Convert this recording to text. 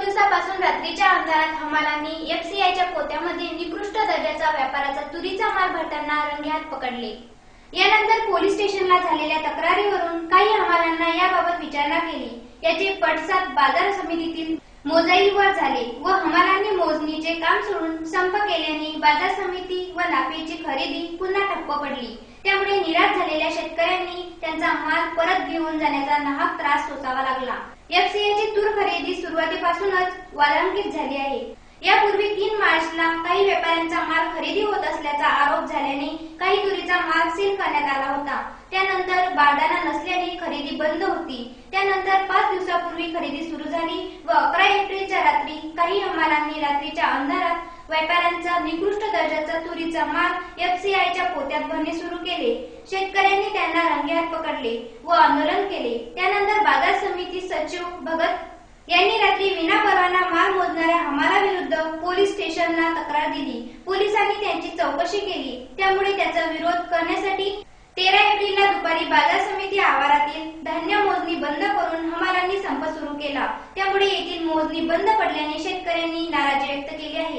दिवसापासून रात्रीच्या अंधारात हमालांनी एफसीआयच्या पोत्यामध्ये निकृष्ट दर्जाचा व्यापाराचा तुरीचा माल भरताना रंगेहात पकडले. यानंतर पोलीस स्टेशनला झालेल्या तक्रारीवरून काही हमालांना याबाबत विचारणा केली. याचे पडसाद बाजार समितीतील मोजाईवर झाले व हमालांनी मोजणीचे काम सोडून संप केल्याने बाजार समिती व नाफेची खरेदी पुन्हा ठप्प पडली. त्यामुळे निराश झालेल्या शेतकऱ्यांनी त्यांचा माल परत घेऊन जाण्याचा नाहक त्रास सोसावा लागला. एफसीआयची तूर खरेदी सुरुवातीपासूनच वालांकित झाली आहे. यापूर्वी तीन मार्चला काही व्यापाऱ्यांचा माल खरेदी होत असल्याचा आरोप झाल्याने काही तुरीचा माल सील करण्यात आला होता. त्यानंतर बारदाना नसल्याने खरेदी बंद होती. त्यानंतर पाच दिवसापूर्वी खरेदी सुरू झाली व अकरा एप्रिलच्या रात्री काही हमालांनी रात्रीच्या अंधारात व्यापाऱ्यांचा निकृष्ट दर्जाचा तुरीचा माल एफसीआयच्या पोत्यात भरणे सुरू केले. शेतकऱ्यांनी त्यांना रंगेहात पकडले व आंदोलन केले. त्यानंतर बाजार समिती सचिव भगत यांनी रात्री विनापरवाना माल मोजणाऱ्या हमालाविरुद्ध पोलीस स्टेशनला तक्रार दिली. पोलिसांनी त्यांची चौकशी केली. त्यामुळे त्याचा विरोध करण्यासाठी तेरा एप्रिलला दुपारी बाजार समिती आवारातील धान्य मोजणी बंद करून हमालांनी संप सुरू केला. त्यामुळे येथील मोजणी बंद पडल्याने शेतकऱ्यांनी नाराजी व्यक्त केली आहे.